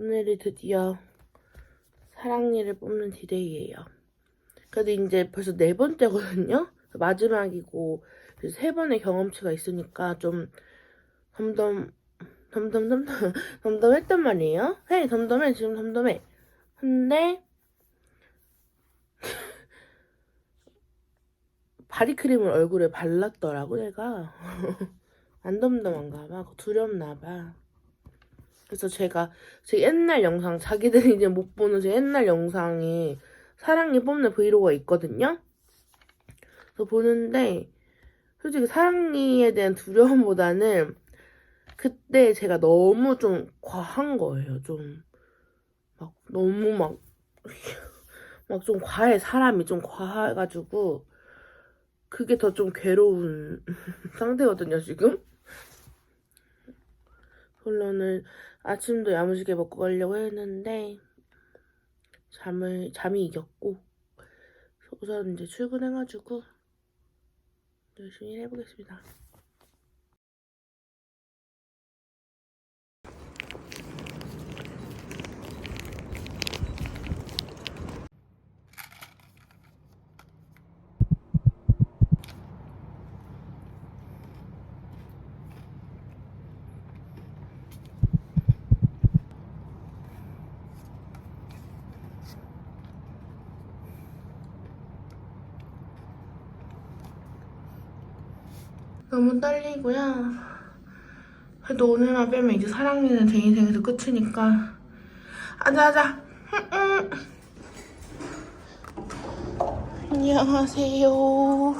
오늘이 드디어 사랑니를 뽑는 디데이예요. 그래도 이제 벌써 네 번째거든요. 마지막이고 세 번의 경험치가 있으니까 좀 덤덤 덤덤 덤덤 덤덤했단 말이에요. 해 덤덤해 지금 덤덤해. 근데 바디크림을 얼굴에 발랐더라고 내가 안 덤덤한가 봐 두렵나 봐 그래서 제가 제 옛날 영상 자기들이 이제 못 보는 제 옛날 영상이 사랑니 뽑는 브이로그가 있거든요 그래서 보는데 솔직히 사랑니에 대한 두려움보다는 그때 제가 너무 좀 과한 거예요 좀 막 너무 막 막 좀 과해 사람이 좀 과해가지고 그게 더 좀 괴로운 상태거든요, 지금. 결론은 아침도 야무지게 먹고 가려고 했는데, 잠을, 잠이 이겼고, 우선 이제 출근해가지고, 열심히 해보겠습니다. 너무 떨리고요. 그래도 오늘만 빼면 이제 사랑니는 제 인생에서 끝이니까. 아자, 아자. 응, 응. 안녕하세요.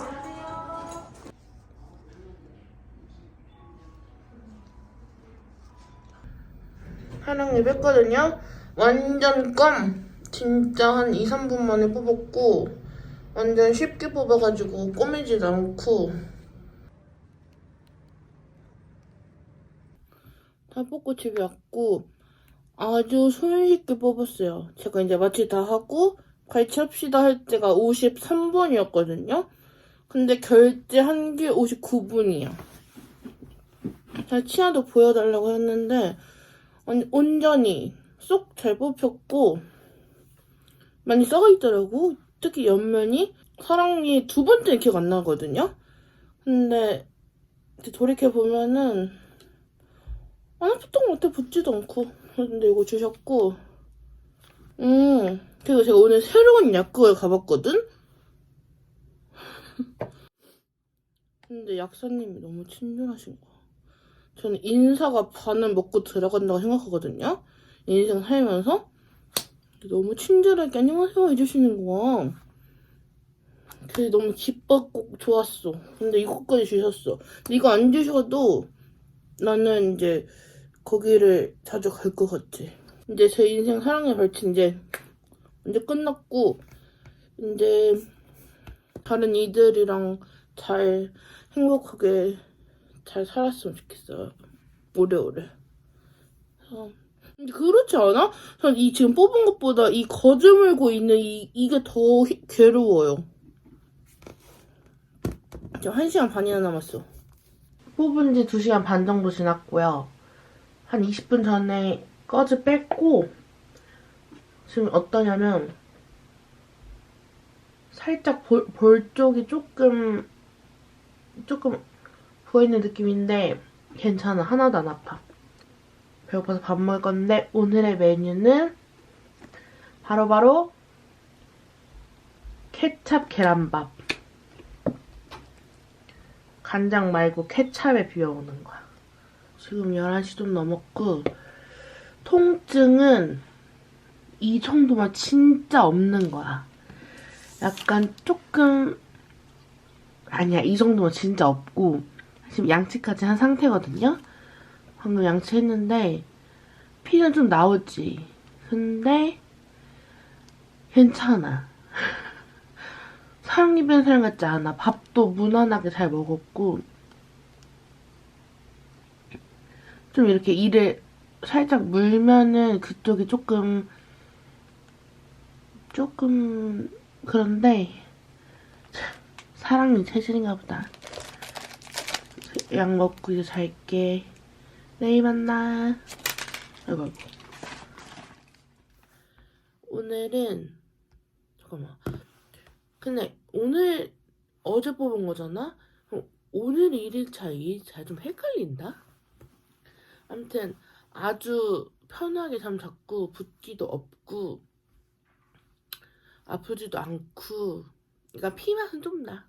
사랑니 뺐거든요. 완전 껌. 진짜 한 2, 3분 만에 뽑았고, 완전 쉽게 뽑아가지고 꼬매지도 않고, 다 뽑고 집에 왔고 아주 손쉽게 뽑았어요. 제가 이제 마취 다 하고 갈치합시다 할 때가 53분이었거든요. 근데 결제한 게 59분이야. 제가 치아도 보여달라고 했는데 온- 온전히 쏙 잘 뽑혔고 많이 썩어 있더라고. 특히 옆면이 사랑니 두 번째는 기억 안 나거든요. 근데 이제 돌이켜 보면은 안 것 같아 붙지도 않고. 근데 이거 주셨고. 음 그리고 제가 오늘 새로운 약국을 가봤거든? 근데 약사님이 너무 친절하신 거야. 저는 인사가 반은 먹고 들어간다고 생각하거든요? 인생 살면서? 너무 친절하게 안녕하세요 해주시는 거야. 그게 너무 기뻤고 좋았어. 근데 이거까지 주셨어. 근데 이거 안 주셔도 나는 이제 거기를 자주 갈 것 같아. 이제 제 인생 사랑의 벌칙 이제 이제 끝났고 이제 다른 이들이랑 잘 행복하게 잘 살았으면 좋겠어요. 오래오래. 어. 근데 그렇지 않아? 전 이 지금 뽑은 것보다 이 거즈물고 있는 이, 이게 더 히- 괴로워요. 지금 1시간 반이나 남았어. 뽑은 지 2시간 반 정도 지났고요. 한 20분 전에 꺼즈 뺐고 지금 어떠냐면 살짝 볼, 볼 쪽이 조금 조금 부어있는 느낌인데 괜찮아. 하나도 안 아파. 배고파서 밥 먹을 건데 오늘의 메뉴는 바로바로 케찹 계란밥. 간장 말고 케찹에 비벼 먹는 거야 지금 11시 좀 넘었고 통증은 이 정도만 진짜 없는 거야. 약간 조금 아니야 이 정도면 진짜 없고 지금 양치까지 한 상태거든요. 방금 양치했는데 피는 좀 나오지. 근데 괜찮아. 사랑니 뺀 사람 같지 않아. 밥도 무난하게 잘 먹었고 좀 이렇게 이를 살짝 물면은 그쪽이 조금 조금 그런데 사랑니 체질인가 보다. 약 먹고 이제 잘게. 내일 만나. 오늘은 잠깐만. 근데 오늘 어제 뽑은 거잖아? 오늘 1일차, 2일차 좀 헷갈린다? 아무튼 아주 편하게 잠 잤고 붓기도 없고 아프지도 않고 그러니까 피 맛은 좀 나.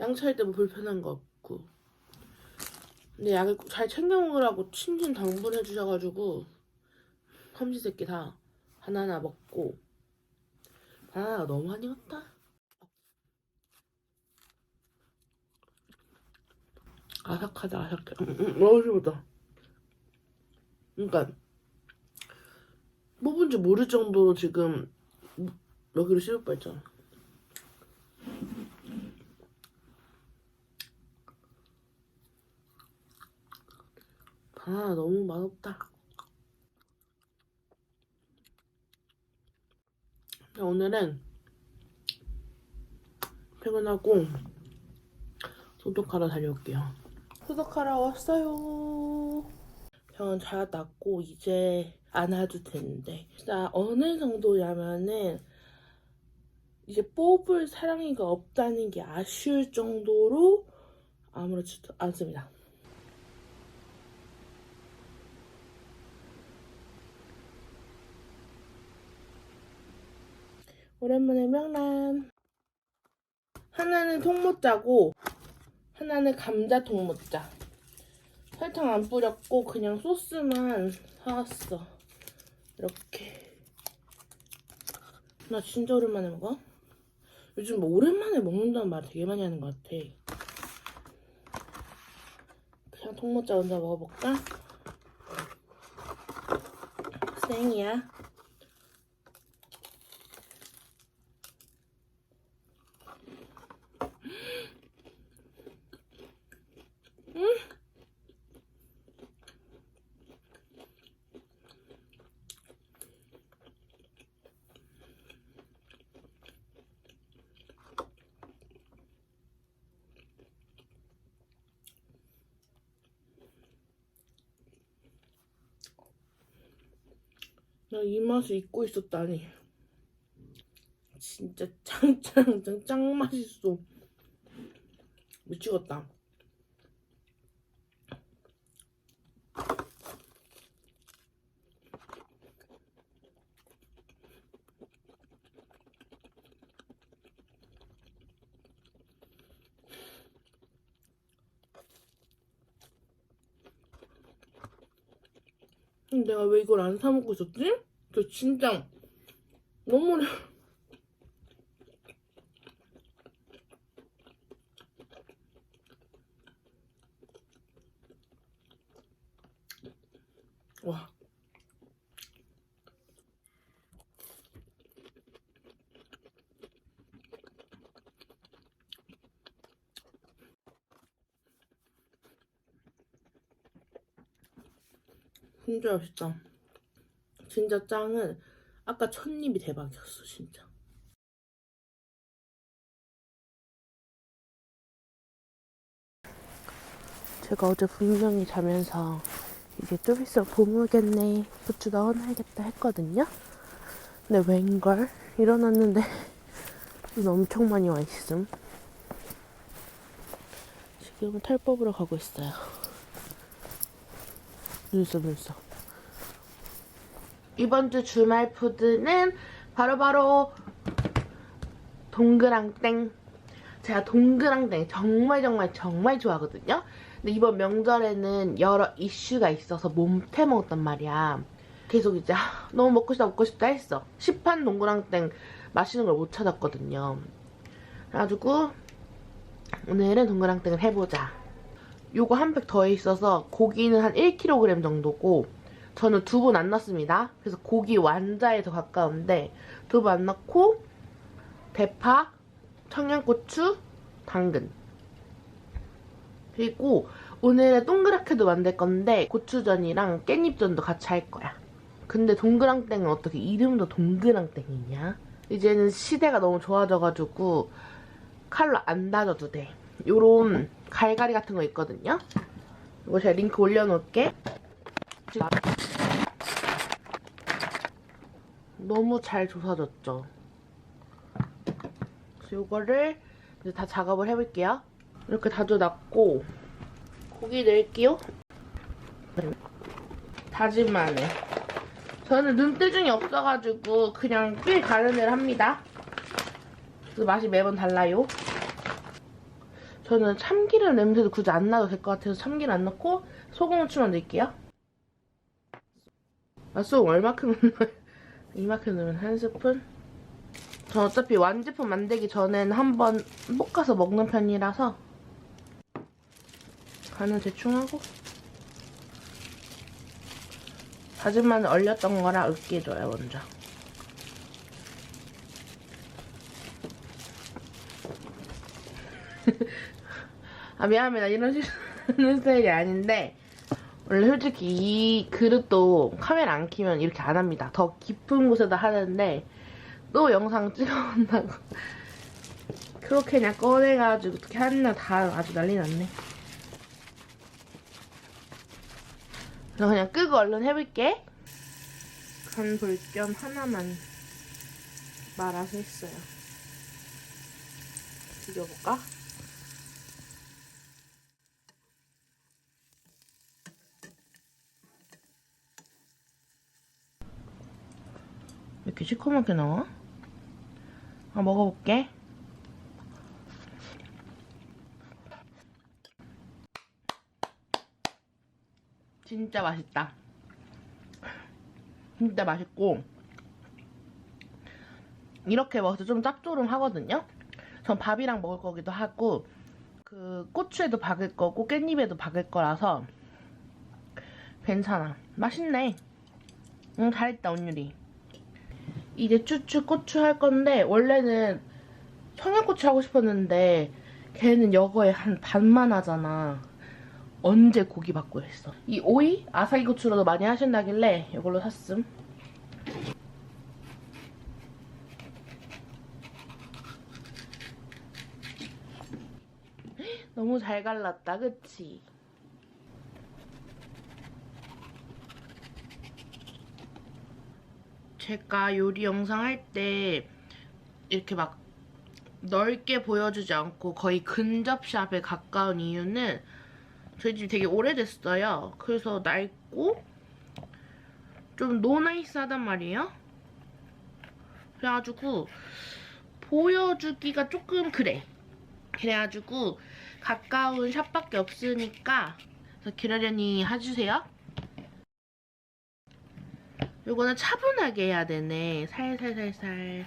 양치할 때 뭐 불편한 거 없고. 근데 약을 잘 챙겨 먹으라고 친진 당분해 주셔가지고 삼시 세끼 다 하나하나 먹고. 바나나가 너무 많이 익었다. 아삭하다 아삭해. 음, 음, 너무 좋다 그러니까 뽑은 지 모를 정도로 지금 여기로 씹을 뻔했잖아 바나나 너무 맛없다 오늘은 퇴근하고 소독하러 다녀올게요. 소독하러 왔어요. 병은 잘 낫고 이제 안 와도 되는데 진짜 어느 정도냐면은 이제 뽑을 사랑이가 없다는 게 아쉬울 정도로 아무렇지도 않습니다. 오랜만에 명란. 하나는 통모짜고 하나는 감자 통모짜. 설탕 안 뿌렸고 그냥 소스만 사왔어. 이렇게. 나 진짜 오랜만에 먹어. 요즘 뭐 오랜만에 먹는다는 말 되게 많이 하는 것 같아. 그냥 통모짜 먼저 먹어볼까? 생이야. 나 이 맛을 잊고 있었다니. 진짜 짱짱짱 짱 맛있어. 미치겠다. 내가 왜 이걸 안 사 먹고 있었지? 저 진짜 너무 와 진짜 맛있다. 진짜 짱은 아까 첫 입이 대박이었어 진짜. 제가 어제 분명히 자면서 이제 좀 있으면 봄오겠네 부추 넣어놔야겠다 했거든요. 근데 웬걸? 일어났는데 눈 엄청 많이 와 있음. 지금은 탈 뽑으러 가고 있어요 눈썹 눈썹 이번 주 주말 푸드는 바로 바로 동그랑땡. 제가 동그랑땡 정말 정말 정말 좋아하거든요. 근데 이번 명절에는 여러 이슈가 있어서 몸태 먹었단 말이야. 계속 이제 아, 너무 먹고 싶다 먹고 싶다 했어. 시판 동그랑땡 맛있는 걸 못 찾았거든요. 그래가지고 오늘은 동그랑땡을 해보자. 요거 한 팩더 있어서 고기는 한 1kg 정도고 저는 두부 안 넣습니다. 그래서 고기 완자에 더 가까운데 두부 안 넣고 대파, 청양고추, 당근 그리고 오늘은 동그랗게도 만들 건데 고추전이랑 깻잎전도 같이 할 거야. 근데 동그랑땡은 어떻게 이름도 동그랑땡이냐? 이제는 시대가 너무 좋아져가지고 칼로 안 다져도 돼. 요런 갈갈이 같은 거 있거든요. 이거 제가 링크 올려놓을게. 너무 잘 조사졌죠? 그래서 이거를 이제 다 작업을 해볼게요. 이렇게 다져놨고 고기 넣을게요. 다진 마늘. 저는 눈대중이 없어가지고 그냥 꽤 데를 합니다. 그래서 맛이 매번 달라요. 저는 참기름 냄새도 굳이 안 나도 될 것 같아서 참기름 안 넣고 소금 후추만 넣을게요. 아, 소금 얼마큼 넣어요? 이만큼 넣으면 한 스푼? 전 어차피 완제품 만들기 전엔 한번 볶아서 먹는 편이라서 간은 대충 하고 다진 마늘 얼렸던 거라 으깨줘요 먼저 아 미안합니다. 이런 실수하는 스타일이 아닌데 원래 솔직히 이 그릇도 카메라 안 켜면 이렇게 안 합니다. 더 깊은 곳에다 하는데 또 영상 찍어온다고. 그렇게 그냥 꺼내가지고 어떻게 하느냐 다 아주 난리 났네. 그냥 끄고 얼른 해볼게. 간 볼 겸 하나만 말아서 했어요. 비벼볼까? 이렇게 시커멓게 나와? 아 먹어볼게. 진짜 맛있다. 진짜 맛있고. 이렇게 먹어서 좀 짭조름하거든요? 전 밥이랑 먹을 거기도 하고 그 고추에도 박을 거고 깻잎에도 박을 거라서 괜찮아. 맛있네. 응 잘했다 온유리 이제 쭈쭈 고추 할 건데 원래는 청양고추 하고 싶었는데 걔는 여거에 한 반만 하잖아. 언제 고기 받고 했어. 이 오이 아사기 고추로도 많이 하신다길래 이걸로 샀음. 너무 잘 갈랐다, 그치? 제가 요리 영상 할 때 이렇게 막 넓게 보여주지 않고 거의 근접샵에 가까운 이유는 저희 집이 되게 오래됐어요. 그래서 낡고 좀 노나이스하단 말이에요. 그래가지고 보여주기가 조금 그래. 그래가지고 가까운 샵밖에 없으니까 그래서 기라련이 해주세요. 요거는 차분하게 해야 되네. 살살살살.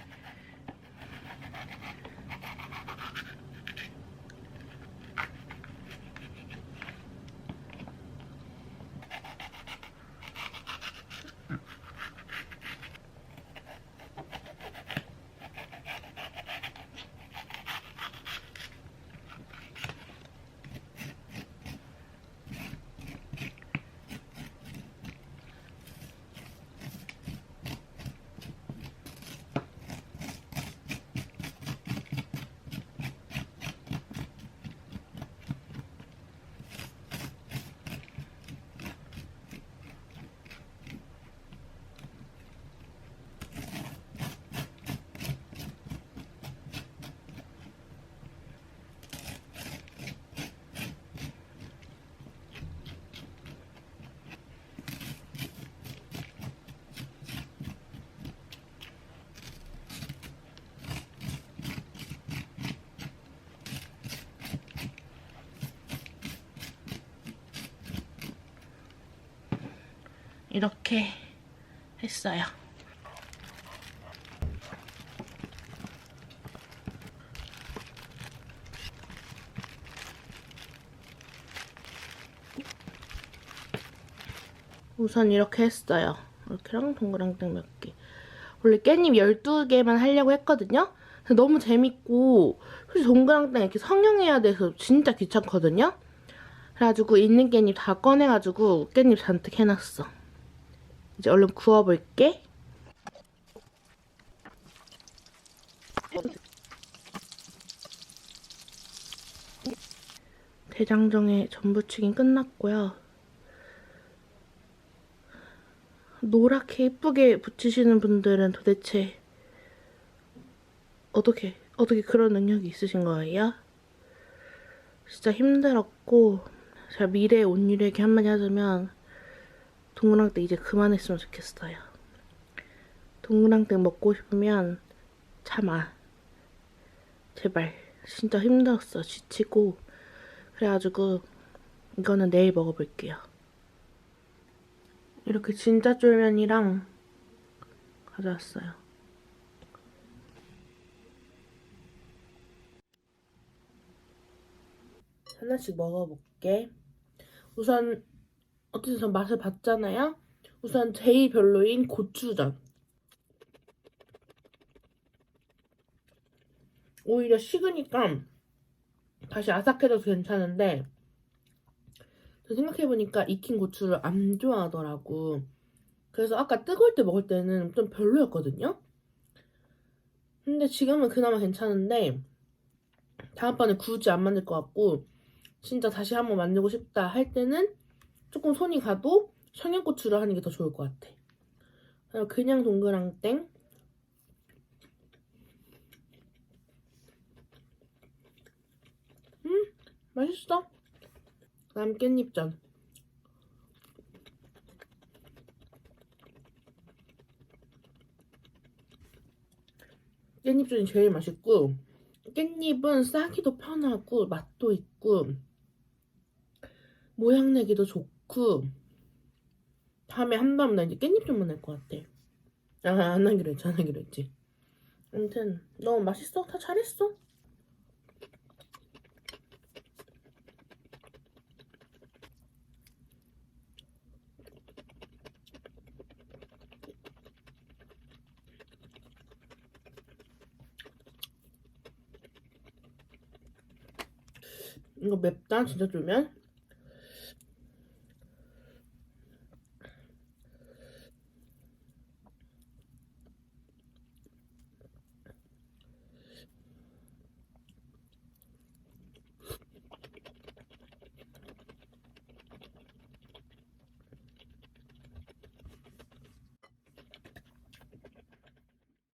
이렇게 했어요. 우선 이렇게 했어요. 이렇게랑 동그랑땡 몇 개. 원래 깻잎 12개만 하려고 했거든요. 너무 재밌고 솔직히 동그랑땡 이렇게 성형해야 돼서 진짜 귀찮거든요. 그래가지고 있는 깻잎 다 꺼내가지고 깻잎 잔뜩 해놨어. 이제 얼른 구워볼게. 대장정에 전부치긴 끝났고요. 노랗게 예쁘게 붙이시는 분들은 도대체 어떻게 어떻게 그런 능력이 있으신 거예요? 진짜 힘들었고 제가 미래 온유에게 한마디 하자면 동그랑땡 이제 그만했으면 좋겠어요. 동그랑땡 먹고 싶으면 참아. 제발. 진짜 힘들었어. 지치고. 그래가지고 이거는 내일 먹어볼게요. 이렇게 진짜 쫄면이랑 가져왔어요. 하나씩 먹어볼게. 우선 어쨌든 전 맛을 봤잖아요. 우선 제일 별로인 고추전. 오히려 식으니까 다시 아삭해져서 괜찮은데 저 생각해보니까 익힌 고추를 안 좋아하더라고. 그래서 아까 뜨거울 때 먹을 때는 좀 별로였거든요. 근데 지금은 그나마 괜찮은데 다음번에 굳이 안 만들 것 같고 진짜 다시 한번 만들고 싶다 할 때는 조금 손이 가도 청양고추를 하는 게 더 좋을 것 같아. 그냥 동그랑땡 음 맛있어. 그다음 깻잎전. 깻잎전이 제일 맛있고 깻잎은 싸기도 편하고 맛도 있고 모양 내기도 좋고 다음에 한다면 나 이제 깻잎전만 할것 같아. 아 안 하기로 했지 안 하기로 했지. 아무튼 너무 맛있어 다 잘했어. 이거 맵다 진짜 쫄면